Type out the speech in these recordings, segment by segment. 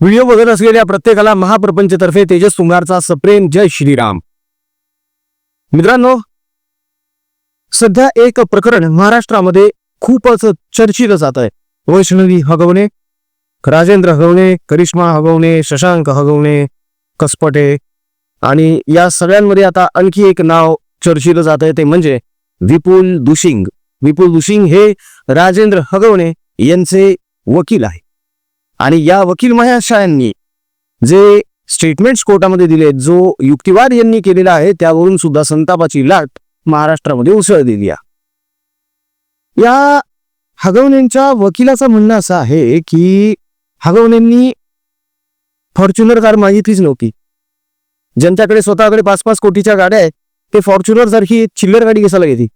Video बघत असलेल्या प्रत्येकाला महाप्रपंचतर्फे तेजस तुंगारचा सप्रेम जय श्रीराम. मित्रांनो सध्या एक प्रकरण महाराष्ट्रामध्ये खूपच चर्चित जात आहे. वैष्णवी हगवणे राजेंद्र हगवणे करिश्मा हगवणे शशांक हगवणे कसपटे आणि या सगळ्यांमध्ये आता आणखी एक नाव चर्चिलं जात आहे. ते म्हणजे विपुल दुशिंग. विपुल दुशिंग हे राजेंद्र हगवणे यांचे वकील आहे आणि या वकील महाशयांनी जे स्टेटमेंट्स कोर्टामध्ये दिले जो युक्तिवाद यांनी केलेला आहे त्यावरून सुद्धा संतापाची लाट महाराष्ट्रामध्ये उसळलेली आहे. या हगवणेंच्या वकिलाचं म्हणणं असं आहे की हगवणेंनी फॉर्च्युनर कार मागितलीच नव्हती. ज्यांच्याकडे स्वतःकडे पाच पाच कोटीच्या गाड्या आहेत ते फॉर्च्युनर सारखी चिल्लर गाडी कशाला घेते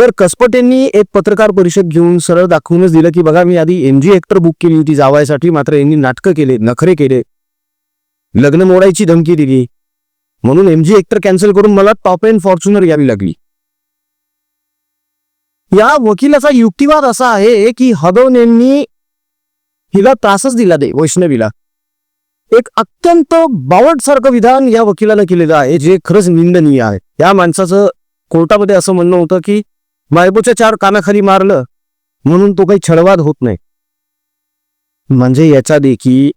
तर कसपट यांनी एक पत्रकार परिषद घेऊन सरळ दाखवूनच दिलं की बघा मी आधी एमजी हेक्टर बुक केली होती जावायसाठी मात्र यांनी नाटकं केले नखरे केले. लग्न मोडायची धमकी दिली. म्हणून एमजी हेक्टर कॅन्सल करून मला टॉप एंड फॉर्च्युनर घ्यावी लागली. या वकिलाचा युक्तिवाद असा आहे की हदवन यांनी हिला त्रासच दिला दे वैष्णवीला. एक अत्यंत बावटसारखं विधान या वकिलानं केलेलं आहे जे खरंच निंदनीय आहे. या माणसाचं कोर्टामध्ये असं म्हणणं होतं की बायकोच्या चार कानाखाली मारलं म्हणून तो काही छळवाद होत नाही. म्हणजे याच्या देखी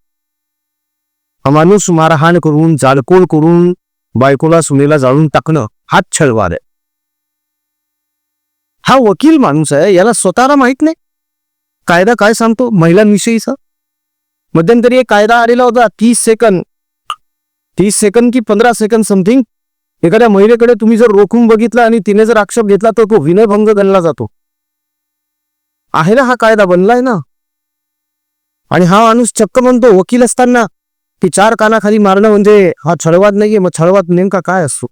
माणूस मारहाण करून जाळकोळ करून बायकोला सुनेला जाळून टाकणं हाच छळवाद आहे. हा वकील माणूस आहे याला स्वतःला माहीत नाही. कायदा काय सांगतो? महिलांविषयीचा. मध्यंतरी एक कायदा आलेला होता तीस सेकंद. तीस सेकंद की पंधरा सेकंद समथिंग. एखाद्या महिलेकडे तुम्ही जर रोखून बघितलं आणि तिने जर आक्षेप घेतला तर तो विनयभंग गणला जातो. आहे ना हा कायदा बनलाय ना? आणि हा माणूस चक्क म्हणतो वकील असताना की चार कानाखाली मारणं म्हणजे हा छळवाद नाहीये मग छळवाद नेमका काय असतो?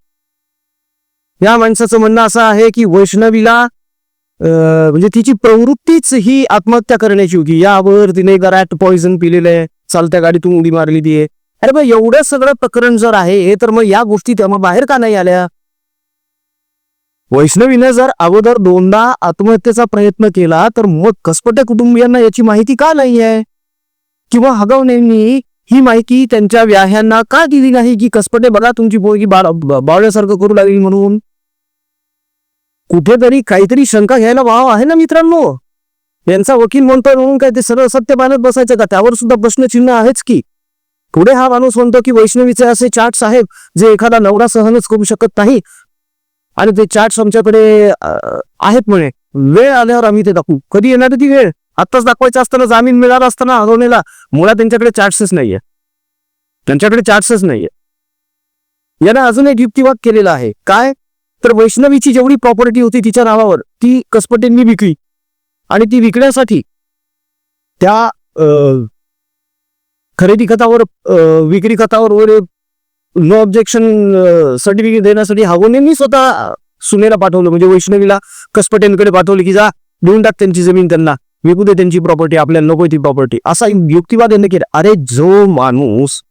या माणसाचं म्हणणं असं आहे की वैष्णवीला अं, म्हणजे तिची प्रवृत्तीच ही आत्महत्या करण्याची होती. यावर तिने रॅट पॉइझन पिलेलं आहे. चालत्या गाडीतून उडी मारलेली आहे. अरे बा एवढं सगळं प्रकरण जर आहे तर मग या गोष्टी त्यामुळे बाहेर का नाही आल्या? वैष्णवीने जर अगोदर दोनदा आत्महत्येचा प्रयत्न केला तर मग कसपट्या कुटुंबियांना याची माहिती का नाही आहे? किंवा हगवण्यांनी ही माहिती त्यांच्या व्याह्यांना का दिली नाही की कसपटे बघा तुमची पोरगी बावळ्यासारखं करू लागली म्हणून? कुठेतरी काहीतरी शंका घ्यायला वाव आहे ना मित्रांनो? यांचा वकील म्हणतोय म्हणून काय ते सरळ सत्य मानत बसायचं का? त्यावर सुद्धा प्रश्नचिन्ह आहेच की. पुढे हा माणूस म्हणतो की वैष्णवीचे असे चार्ट्स आहेत जे एखादा नवरा सहनच करू शकत नाही. आणि ते चार्ट्स आमच्याकडे आहेत म्हणे. वेळ आल्यावर आम्ही ते दाखवू. कधी येणार ती वेळ? आत्ताच दाखवायचं असताना जामीन मिळाला असताना हरवणेला मुळात त्यांच्याकडे चार्ट्सच नाहीये. त्यांच्याकडे चार्ट्सच नाहीये. यानं अजून एक युक्तिवाद केलेला आहे. काय? तर वैष्णवीची जेवढी प्रॉपर्टी होती तिच्या नावावर ती कसपटेंनी विकली. आणि ती विकण्यासाठी त्या खरेदी खतावर विक्री खतावर वगैरे नो ऑब्जेक्शन सर्टिफिकेट देण्यासाठी हवनेंनी स्वतः सुनेला पाठवलं. म्हणजे वैष्णवीला कसपटेंकडे पाठवलं की जा देऊन टाक त्यांची जमीन त्यांना. विकू दे त्यांची प्रॉपर्टी आपल्याला नको ती प्रॉपर्टी असा युक्तिवाद यांनी केला. अरे जो माणूस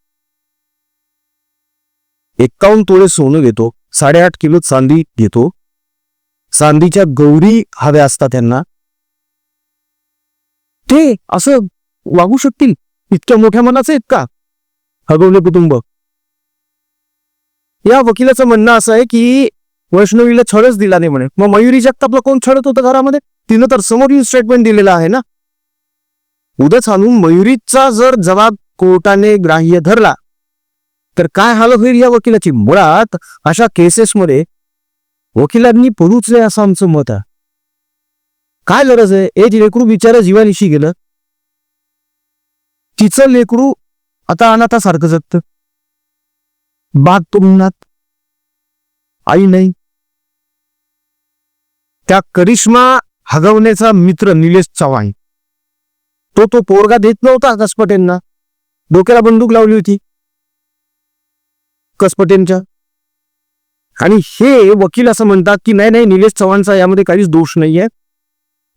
एक्कावन्न तोळे सोनं घेतो साडेआठ किलो चांदी घेतो चांदीच्या गौरी हव्या असतात त्यांना ते असं वागू शकतील? इतक्या मोठ्या मनाचे आहेत का? हगवले कुटुंब. या वकिलाचं म्हणणं असं आहे की वैष्णवीला छळच दिला नाही म्हणे. मग मयुरी जगतापला कोण छळत होतं घरामध्ये? तिनं तर समोर स्टेटमेंट दिलेलं आहे ना? उद्याच आणून मयुरीचा जर जबाब कोर्टाने ग्राह्य धरला तर काय हाल होईल या वकिलाची? मुळात अशा केसेसमध्ये वकिलांनी पडूच नये असं आमचं मत आहे. काय गरज आहे? एक लेकरू बिचारा जीवानिशी गेलं? तिचं लेकरू आता अनाथासारखं जगत. बाग तुमनात आई नाही. त्या करिश्मा हगवण्याचा मित्र निलेश चव्हाण. तो तो पोरगा देत नव्हता कसपटेंना. डोक्याला बंदूक लावली होती. कसपटेंच्या. आणि हे वकील असं म्हणतात की नाही नाही निलेश चव्हाणचा यामध्ये काहीच दोष नाहीये.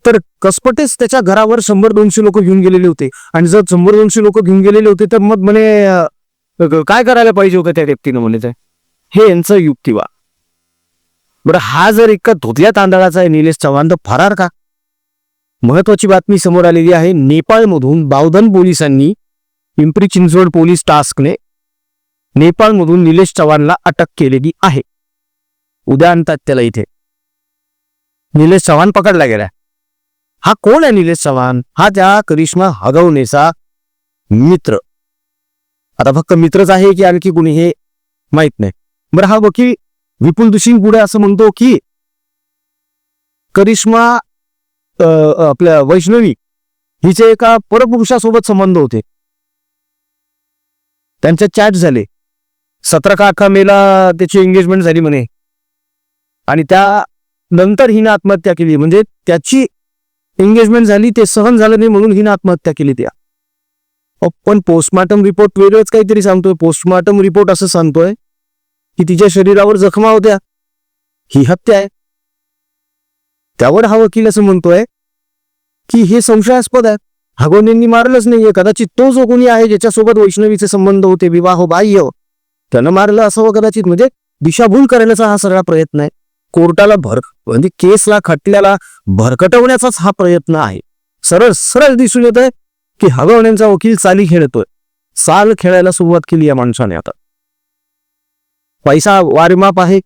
तर कसपटेच त्याच्या घरावर शंभर दोनशे लोक घेऊन गेलेले होते. आणि जर शंभर दोनशे लोक घेऊन गेलेले होते तर मग म्हणे काय करायला पाहिजे होतं त्या व्यक्तीनं म्हणे ते? हे यांचं युक्तिवा बरं हा जर इतका धुतल्या तांदळाचा आहे निलेश चव्हाण तर फरार का? महत्वाची बातमी समोर आलेली आहे नेपाळमधून बावधन पोलिसांनी पिंपरी चिंचवड पोलीस टास्कने नेपाळमधून निलेश चव्हाणला अटक केलेली आहे. उद्या आणतात त्याला इथे. निलेश चव्हाण पकडला गेला हा कोण आहे निलेश चव्हाण? हा त्या करिश्मा हगवणेचा मित्र. आता फक्त मित्रच आहे की आणखी कुणी हे माहीत नाही. बरं हा वकील विपुल दुशिंग पुढे असं म्हणतो की करिश्मा आपल्या वैष्णवी हिचे एका परपुरुषासोबत संबंध होते. त्यांचे चॅट झाले. सतरा का अठरा मेला त्याची एंगेजमेंट झाली म्हणे. आणि त्या नंतर हिनं आत्महत्या केली. म्हणजे त्याची एंगेजमेंट झाली ते सहन झालं नाही म्हणून हिनं आत्महत्या केली त्या. पण पोस्टमार्टम रिपोर्ट वेगळंच काहीतरी सांगतोय. पोस्टमार्टम रिपोर्ट असं सांगतोय की तिच्या शरीरावर जखमा होत्या. ही हत्या आहे. त्यावर हा वकील असं म्हणतोय की हे संशयास्पद आहे. हगवणेंनी मारलंच नाहीये. कदाचित तो जो कोणी आहे ज्याच्यासोबत वैष्णवीचे संबंध होते विवाह बाह्य त्यानं मारलं असावं कदाचित. म्हणजे दिशाभूल करण्याचा हा सगळा प्रयत्न आहे. कोर्टाला भर म्हणजे केसला खटल्याला भरकटवण्याचाच हा प्रयत्न आहे. सरळ सरळ दिसून येत आहे की हगवण्यांचा वकील चाली खेळतोय. साल खेळायला सुरुवात केली या माणसाने आता. पैसा वारेमाप आहे.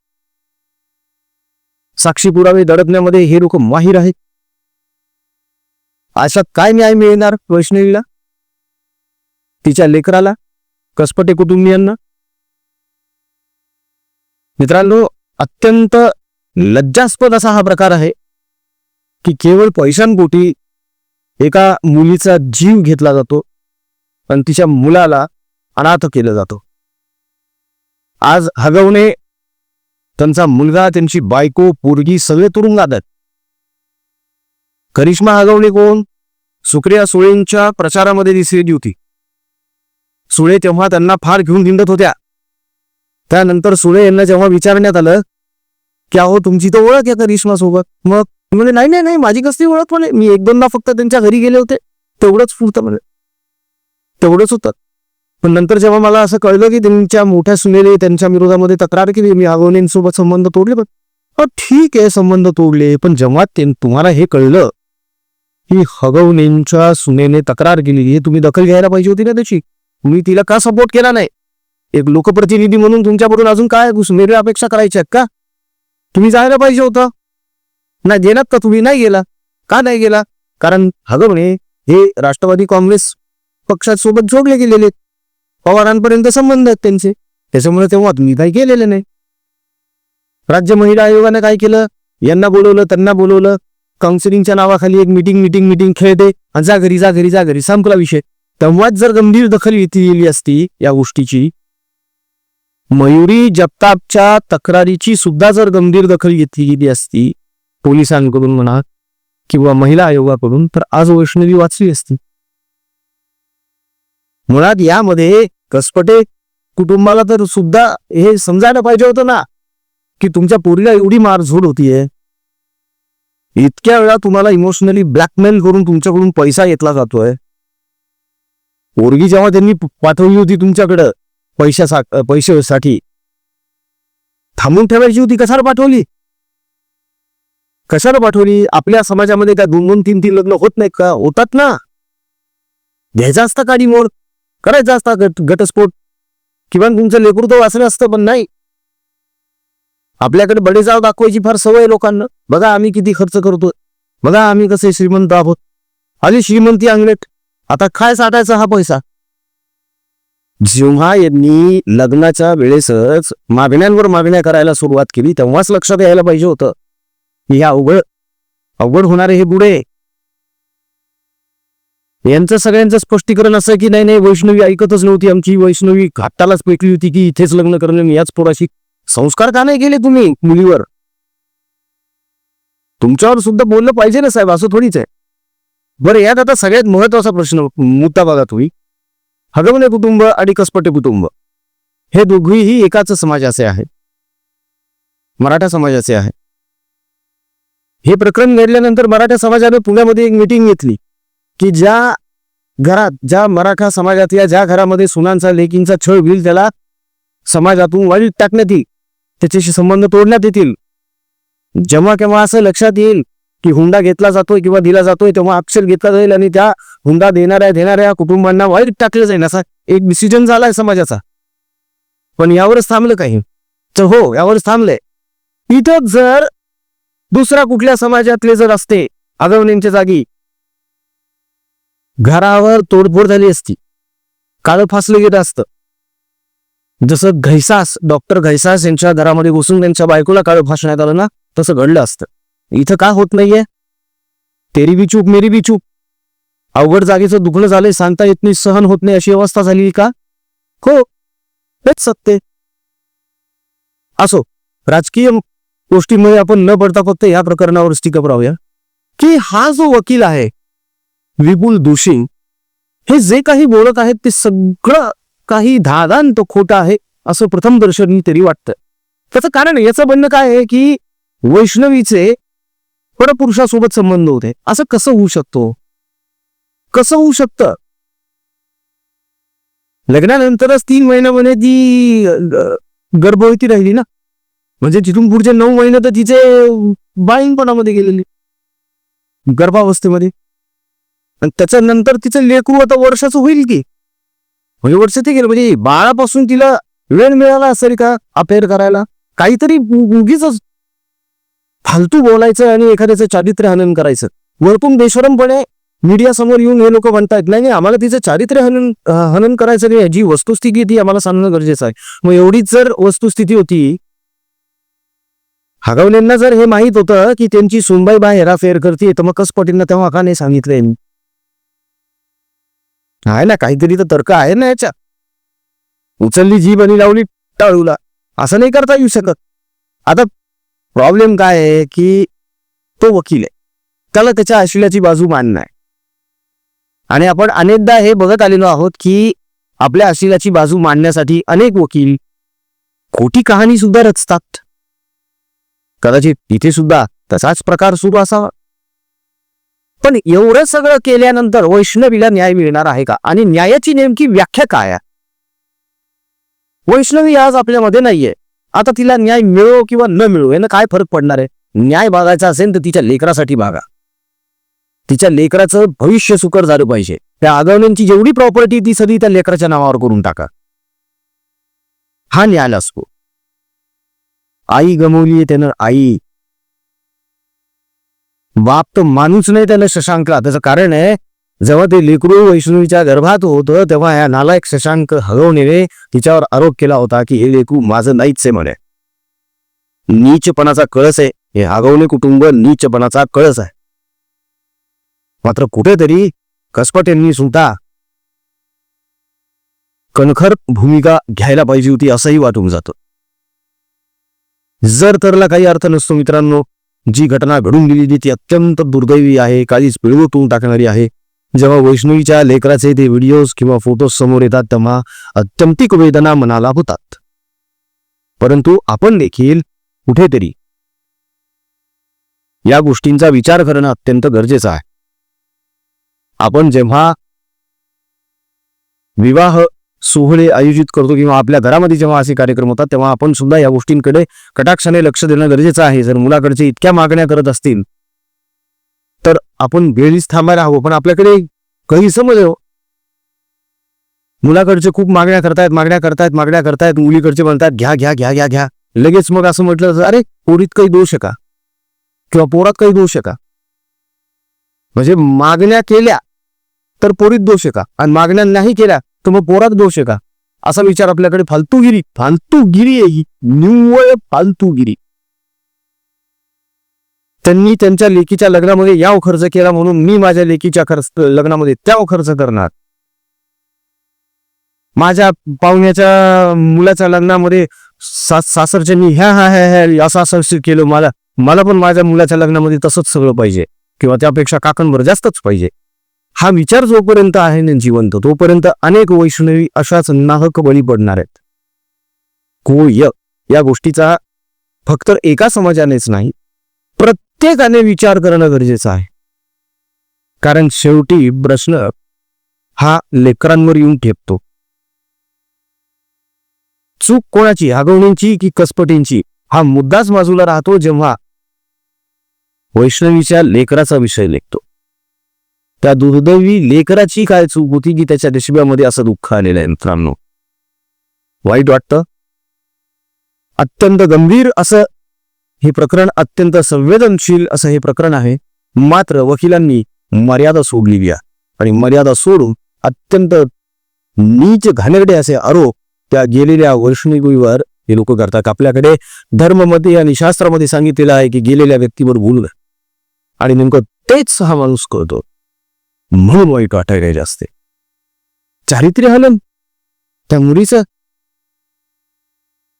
साक्षी पुरावे दडपण्यामध्ये हे लोक माहीर आहेत. अशात काय न्याय मिळणार वैष्णवीला? तिच्या लेकराला? कसपटे कुटुंबियांना? मित्रांनो अत्यंत लज्जास्पद असा हा प्रकार आहे की केवळ पैशांपोटी एका मुलीचा जीव घेतला जातो पण तिच्या मुलाला अनाथ केलं जातो. आज हगवणे त्यांचा मुलगा त्यांची बायको पोरगी सगळे तुरुंगात आहेत. करिश्मा हगवणे कोण? सुक्रिया सुळेंच्या प्रचारामध्ये दिसलेली होती. सुळे तेव्हा त्यांना फार घेऊन हिंडत होत्या. त्यानंतर सुळे यांना जेव्हा विचारण्यात आलं क्या हो तुमची तर ओळख आहे करिश्मा सोबत मग? म्हणजे नाही नाही नाही माझी कसली ओळख म्हणे मी एक दोनदा फक्त त्यांच्या घरी गेले होते. तेवढंच पुरतं म्हणे. तेवढंच होतं. पण नंतर जेव्हा मला असं कळलं की त्यांच्या मोठ्या सुनेने त्यांच्या विरोधामध्ये तक्रार केली मी आगवणेंसोबत संबंध तोडले पण ठीक आहे संबंध तोडले. पण जेव्हा तुम्हाला हे कळलं की हगवणेंच्या सुनेने तक्रार केली हे तुम्ही दखल घ्यायला पाहिजे होती ना त्याची? तुम्ही तिला का सपोर्ट केला नाही? एक लोकप्रतिनिधी म्हणून तुमच्याकडून अजून काय सुनेरी अपेक्षा करायच्या आहेत का? तुम्ही जायला पाहिजे होतं. नाही गेलात का तुम्ही? नाही गेला. का नाही गेला? कारण हगवणे हे राष्ट्रवादी काँग्रेस पक्षासोबत जोडले गेलेले. पवारांपर्यंत संबंध आहेत त्यांचे. त्याच्यामुळे तेव्हा तुम्ही काही केलेले नाही. राज्य महिला आयोगाने काय केलं? यांना बोलवलं त्यांना बोलवलं. काउन्सिलिंगच्या नावाखाली एक मिटिंग मिटिंग मिटिंग खेळते आणि जा घरी जा घरी जा घरी. संपला विषय. तेव्हाच जर गंभीर दखल घेतलेली असती या गोष्टीची मयुरी जगतापच्या तक्रारीची सुद्धा जर गंभीर दखल घेतली गेली असती पोलिसांकडून म्हणा किंवा महिला आयोगाकडून तर आज वैष्णवी वाचली असती. मुळात यामध्ये कसपटे कुटुंबाला तर सुद्धा हे समजायला पाहिजे होतं ना की तुमच्या पोरीला एवढी मारझोड होतीये. इतक्या वेळा तुम्हाला इमोशनली ब्लॅकमेल करून तुमच्याकडून पैसा घेतला जातोय. पोरगी जेव्हा त्यांनी पाठवली होती तुमच्याकडं पैशासा पैशासाठी थांबून ठेवायची होती. कशाला पाठवली? कशाला पाठवली? आपल्या समाजामध्ये काय दोन दोन तीन तीन लग्न होत नाही का? होतात ना. घ्यायचा असता काडी मोड करायचा असता गट घटस्फोट. किमान तुमचं लेकरू तर वाचलं असतं पण नाही. आपल्याकडे बडेजाव दाखवायची फार सवय लोकांना. बघा आम्ही किती खर्च करतो बघा आम्ही कसे श्रीमंत आहोत. आली श्रीमंती अंगलेट. आता काय साठायचा हा पैसा? जेव्हा यांनी लग्नाच्या वेळेसच मागण्यांवर मागण्या करायला सुरुवात केली तेव्हाच लक्षात यायला पाहिजे होतं. की हे अवघड अवघड होणारे हे बुडे. यांचं सगळ्यांचं स्पष्टीकरण असं की नाही नाही वैष्णवी ऐकतच नव्हती आमची. वैष्णवी घाटालाच पेटली होती की इथेच लग्न करणं याच पोराशी संस्कार का नाही केले तुम्ही मुलीवर? तुमच्यावर सुद्धा बोललं पाहिजे ना साहेब असं थोडीच आहे. बरं यात आता सगळ्यात महत्त्वाचा प्रश्न मुद्दा बघा तुम्ही. हगवणे कुटुंब आणि कसपटे कुटुंब. हे दोघेही एकाच समाजाचे आहेत मराठा समाजाचे आहे. हे प्रकरण घडल्यानंतर मराठा समाजाने पुण्यामध्ये एक मिटिंग घेतली की ज्या घरात ज्या मराठा समाजातल्या ज्या घरामध्ये सुनांचा लेकींचा छळ होईल त्याला समाजातून वाईट टाकण्यात येईल त्याच्याशी संबंध तोडण्यात येतील. जेव्हा केव्हा असं लक्षात येईल की हुंडा घेतला जातोय किंवा दिला जातोय तेव्हा अक्षर घेतला जाईल आणि त्या हुंडा देणाऱ्या देणाऱ्या कुटुंबांना वाईट टाकलं जाईल असा एक डिसिजन झालाय समाजाचा. पण यावरच थांबलं काही. तर हो यावरच थांबलंय. इथं जर दुसऱ्या कुठल्या समाजातले जर असते आगवण्यांच्या जागी घरावर तोडफोड झाली असती काळं फासलं गेलं असतं. जसं घैसास डॉक्टर घैसास यांच्या घरामध्ये घुसून त्यांच्या बायकोला काळं फासण्यात आलं ना तसं घडलं असतं. इथं का होत नाहीये? तेरी बी चूप मेरी बी चूप अवघड जागेचं दुखणं झालंय सांगता येत नाही सहन होत नाही अशी अवस्था झाली का? हो हेच सत्य असो राजकीय गोष्टीमुळे आपण न पडता फक्त या प्रकरणावर स्टिकअप राहूया की हा जो वकील आहे विपुल दोषी हे जे काही बोलत आहेत ते सगळं काही धादांत खोटं आहे असं प्रथम दर्शनी तरी वाटतं. त्याचं कारण याचं म्हणणं काय आहे की वैष्णवीचे परपुरुषासोबत संबंध होते. असं कसं होऊ शकतो? कसं होऊ शकतं? लग्नानंतरच तीन महिन्यामध्ये ती गर्भवती राहिली ना म्हणजे तिथून पुढचे नऊ महिने तर तिचे बाईंगपणामध्ये गेलेले. गर्भावस्थेमध्ये. आणि त्याच्यानंतर तिचं लेकरू आता वर्षाचं होईल की? म्हणजे वर्ष ते गेलं. म्हणजे बाळापासून तिला वेळ मिळाला असेल का? अफेअर करायला? काहीतरी उगीच फालतू बोलायचं आणि एखाद्याचं चारित्र्य हनन करायचं. वरतून बेशरमपणे मीडिया समोर येऊन हे लोक म्हणतात नाही नाही आम्हाला तिचं चारित्र्य हनन हनन करायचं नाही जी वस्तुस्थिती ती आम्हाला सांगणं गरजेचं आहे. मग एवढीच जर वस्तुस्थिती होती हगवलेंना जर हे माहीत होतं की त्यांची सुनबाई बा हेराफेर करते तर मग कसपटींना तेव्हा का नाही सांगितलंय आहे ना काहीतरी तर तर्क आहे ना याच्या. उचलली जीभ आणि लावली टाळूला. असं नाही करता येऊ शकत. आता प्रॉब्लेम काय आहे की तो वकील आहे. त्याला त्याच्या आशिल्याची बाजू मान्य आहे. आणि आपण अनेकदा हे बघत आलेलो आहोत की आपल्या आशिलाची बाजू मांडण्यासाठी अनेक वकील खोटी कहाणी सुद्धा रचतात. कदाचित इथे सुद्धा तसाच प्रकार सुरू असावा. पण एवढं सगळं केल्यानंतर वैष्णवीला न्याय मिळणार आहे का? आणि न्यायाची नेमकी व्याख्या काय आहे? वैष्णवी आज आपल्यामध्ये नाहीये. आता तिला न्याय मिळो किंवा न मिळो यानं काय फरक पडणार आहे? न्याय बघायचा असेल तर तिच्या लेकरासाठी बघा तिच्या लेकराचं भविष्य सुकर झालं पाहिजे. त्या आगवण्यांची जेवढी प्रॉपर्टी ती सगळी त्या लेकराच्या नावावर करून टाका. हा न्याय असतो. आई गमवली त्यानं आई. बाप तर माणूस नाही त्यानं शशांकला त्याचं कारण आहे जेव्हा ते लेकरू वैष्णवीच्या गर्भात होतं तेव्हा या नालायक शशांक हगवणीने तिच्यावर आरोप केला होता की हे लेकरू माझं नाहीच आहे म्हणे. नीचपणाचा कळस आहे. हे हगवणे कुटुंब नीचपणाचा कळस आहे. मात्र कुठेतरी कसपट यांनी सुद्धा कणखर भूमिका घ्यायला पाहिजे होती असंही वाटून जातं. जर तरला काही अर्थ नसतो मित्रांनो जी घटना घडून गेलेली ती अत्यंत दुर्दैवी आहे काहीच पिळवतून टाकणारी आहे. जेव्हा वैष्णवीच्या लेकराचे ते व्हिडिओज किंवा फोटोज समोर येतात तेव्हा अत्यंतिक वेदना मनाला होतात. परंतु आपण देखील कुठेतरी या गोष्टींचा विचार करणं अत्यंत गरजेचं आहे. आपण जेव्हा विवाह सोहळे आयोजित करतो किंवा आपल्या घरामध्ये जेव्हा असे कार्यक्रम होतात तेव्हा आपण सुद्धा या गोष्टींकडे कटाक्षाने लक्ष देणं गरजेचं आहे. जर मुलाकडचे इतक्या मागण्या करत असतील तर आपण वेळीच थांबायला हवं पण आपल्याकडे काही समज हो. मुलाकडचे खूप मागण्या करतायत मागण्या करतायत मागण्या करतायत मुलीकडचे म्हणतात घ्या घ्या घ्या घ्या घ्या. लगेच मग असं म्हटलं अरे पोरीत काही दोष आहे का? किंवा पोरात काही दोष आहे का? म्हणजे मागण्या केल्या तर पोरीत दोष आहे का? आणि मागण्या नाही केल्या तर मग पोरात दोष आहे का? असा विचार आपल्याकडे फालतूगिरी फालतूगिरी आहे ही. निव्वळ फालतूगिरी. त्यांनी त्यांच्या लेकीच्या लग्नामध्ये याव खर्च केला म्हणून मी माझ्या लेकीच्या खर्च लग्नामध्ये त्याव खर्च करणार. माझ्या पाहुण्याच्या मुलाच्या लग्नामध्ये सा सासरच्यांनी ह्या ह्या ह्या ह्या असं असं केलं मला मला पण माझ्या मुलाच्या लग्नामध्ये तसंच सगळं पाहिजे. किंवा त्यापेक्षा काकणभर जास्तच पाहिजे. हा विचार जोपर्यंत आहे ना जिवंत तोपर्यंत अनेक वैष्णवी अशाच नाहक बळी पडणार आहेत. कोय या गोष्टीचा फक्त एका समाजानेच नाही प्रत्येकाने विचार करणं गरजेचं आहे. कारण शेवटी प्रश्न हा लेकरांवर येऊन ठेपतो. चूक कोणाची? आगवणींची की कसपटींची? हा मुद्दाच बाजूला राहतो जेव्हा वैष्णवीच्या लेकराचा विषय लेखतो. त्या दुर्दैवी लेकराची काय चूक होती की त्याच्या देशब्यामध्ये असं दुःख आलेलं आहे मित्रांनो? वाईट वाटतं? अत्यंत गंभीर असं हे प्रकरण अत्यंत संवेदनशील असं हे प्रकरण आहे. मात्र वकिलांनी मर्यादा सोडलेली आहे. आणि मर्यादा सोडून अत्यंत नीच घाणेरडे असे आरोप त्या गेलेल्या वैष्णवीवर हे लोक करतात. आपल्याकडे धर्ममध्ये आणि शास्त्रामध्ये सांगितलेलं आहे की गेलेल्या व्यक्तीवर बोलू नये आणि नेमकं तेच हा माणूस कळतो. म्हणून वाईट वाटायला जास्त चारित्र्य हलन. त्या मुलीचं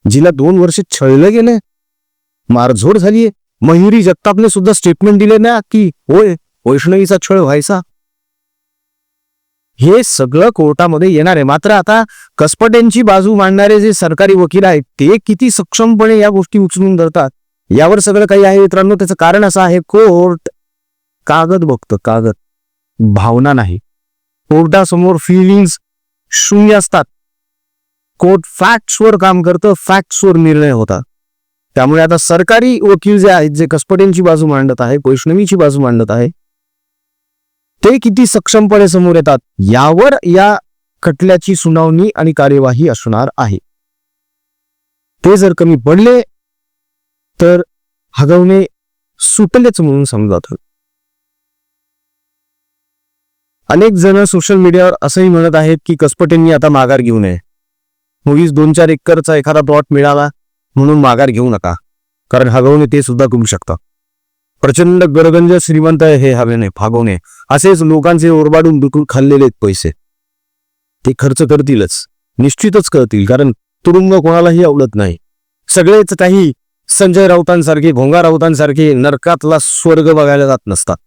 जिला दोन वर्ष छळलं गेलंय मारझोड झालीये मयुरी जगतापने सुद्धा स्टेटमेंट दिले ना की होय वैष्णवीचा छळ व्हायचा. हे सगळं कोर्टामध्ये येणार आहे. मात्र आता कसपट्यांची बाजू मांडणारे जे सरकारी वकील आहेत ते किती सक्षमपणे या गोष्टी उचलून धरतात? यावर सगळं काही आहे मित्रांनो. त्याचं कारण असं आहे कोर्ट कागद बघतं कागद. भावना नाही. कोर्टासमोर फिलिंग्स शून्य असतात. कोर्ट फॅक्ट्सवर काम करतं फॅक्ट्सवर निर्णय होतात. त्यामुळे आता सरकारी वकील जे आहेत जे कसपटेंची बाजू मांडत आहे वैष्णवीची बाजू मांडत आहे ते किती सक्षमपणे समोर येतात यावर या खटल्याची सुनावणी आणि कार्यवाही असणार आहे. ते जर कमी पडले तर हगवणे सुटलेच म्हणून समजात अनेक जण सोशल मीडियावर असंही म्हणत आहेत की कसपटेंनी आता माघार घेऊ नये. मुळीच दोन चार एकरचा एखादा प्लॉट मिळाला म्हणून माघार घेऊ नका कारण हगवणे ते सुद्धा करू शकता. प्रचंड गरगंज श्रीमंत आहे हे हवेने फागवणे असेच लोकांचे ओरबाडून दुटून खाल्लेले आहेत पैसे. ते खर्च करतीलच. निश्चितच करतील कारण तुरुंग कोणालाही आवडत नाही. सगळेच काही संजय राऊतांसारखे भोंगा राऊतांसारखे नरकातला स्वर्ग बघायला जात नसतात.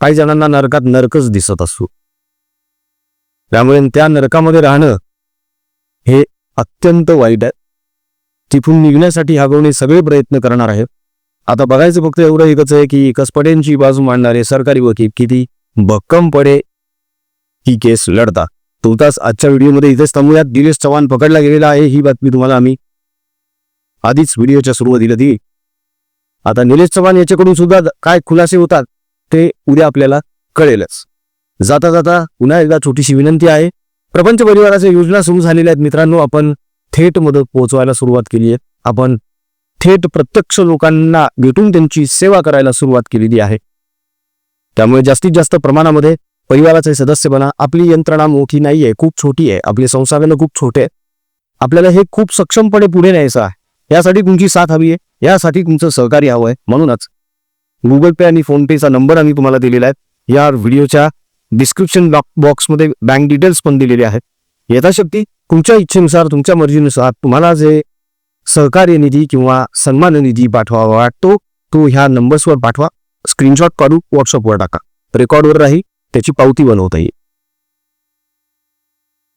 काही जणांना नरकात नरकच दिसत असतो त्यामुळे त्या नरकामध्ये राहणं हे अत्यंत वाईट आहे. तिथून निघण्यासाठी हागवणे सगळे प्रयत्न करणार आहेत. आता बघायचं फक्त एवढं एकच आहे की कसपट्यांची बाजू मांडणारे सरकारी वकील किती भक्कमपणे ही केस लढतात तुर्तास आजच्या व्हिडिओमध्ये इथेच थांबूयात. दिनेश चव्हाण पकडला गेलेला आहे ही बातमी तुम्हाला आम्ही आधीच व्हिडिओच्या सुरुवातीला दिली. आता निलेश चव्हाण याच्याकडून सुद्धा काय खुलासे होतात ते उद्या आपल्याला कळेलच. जाता जाता पुन्हा एकदा छोटीशी विनंती आहे. प्रपंच परिवाराच्या योजना सुरू झालेल्या आहेत मित्रांनो आपण थेट मदत पोहोचवायला सुरुवात केली आहे. आपण थेट प्रत्यक्ष लोकांना भेटून त्यांची सेवा करायला सुरुवात केलेली आहे. त्यामुळे जास्तीत जास्त प्रमाणामध्ये परिवाराचे सदस्य बना आपली यंत्रणा मोठी नाहीये खूप छोटी आहे. आपले संसाधनं खूप छोटे आहेत आपल्याला हे खूप सक्षमपणे पुढे न्यायचं आहे. यासाठी तुमची साथ हवी आहे. यासाठी तुमचं सहकार्य हवं आहे. म्हणूनच गुगल पे आणि फोनपेचा नंबर आम्ही तुम्हाला दिलेला आहे. या व्हिडिओच्या डिस्क्रिप्शन बॉक्समध्ये बँक डिटेल्स पण दिलेले आहेत. यथाशक्ती तुमच्या इच्छेनुसार तुमच्या मर्जीनुसार तुम्हाला जे सहकार्य निधी किंवा सन्मान निधी पाठवावा वाटतो तो ह्या नंबर्सवर पाठवा. स्क्रीनशॉट काढू व्हॉट्सअपवर टाका. रेकॉर्डवर राही त्याची पावती बनवता येईल.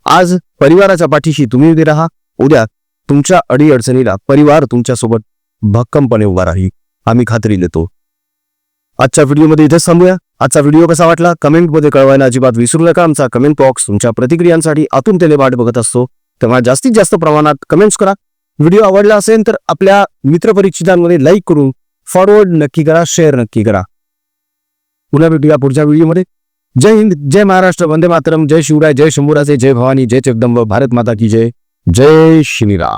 आज परिवाराच्या पाठीशी तुम्ही उभे राहा. उद्या तुमच्या अडीअडचणीला परिवार तुमच्यासोबत भक्कमपणे उभा राहील. आम्ही खात्री देतो. आजच्या व्हिडिओमध्ये इथेच थांबूया. आजचा व्हिडिओ कसा वाटला? कमेंटमध्ये कळवायला अजिबात विसरू नका आमचा कमेंट बॉक्स तुमच्या प्रतिक्रियांसाठी आतुरतेने वाट बघत असतो. तेव्हा जास्तीत जास्त प्रमाणात कमेंट्स करा. व्हिडिओ आवडला असेल तर आपल्या मित्रपरिचितांमध्ये लाईक करून फॉरवर्ड नक्की करा शेअर नक्की करा. पुन्हा भेटूया पुढच्या व्हिडिओमध्ये. जय हिंद जय महाराष्ट्र वंदे मातरम जय शिवराय जय शंभूराचे जय भवानी जय जगदंब भारत माता की जय. जय श्रीराम.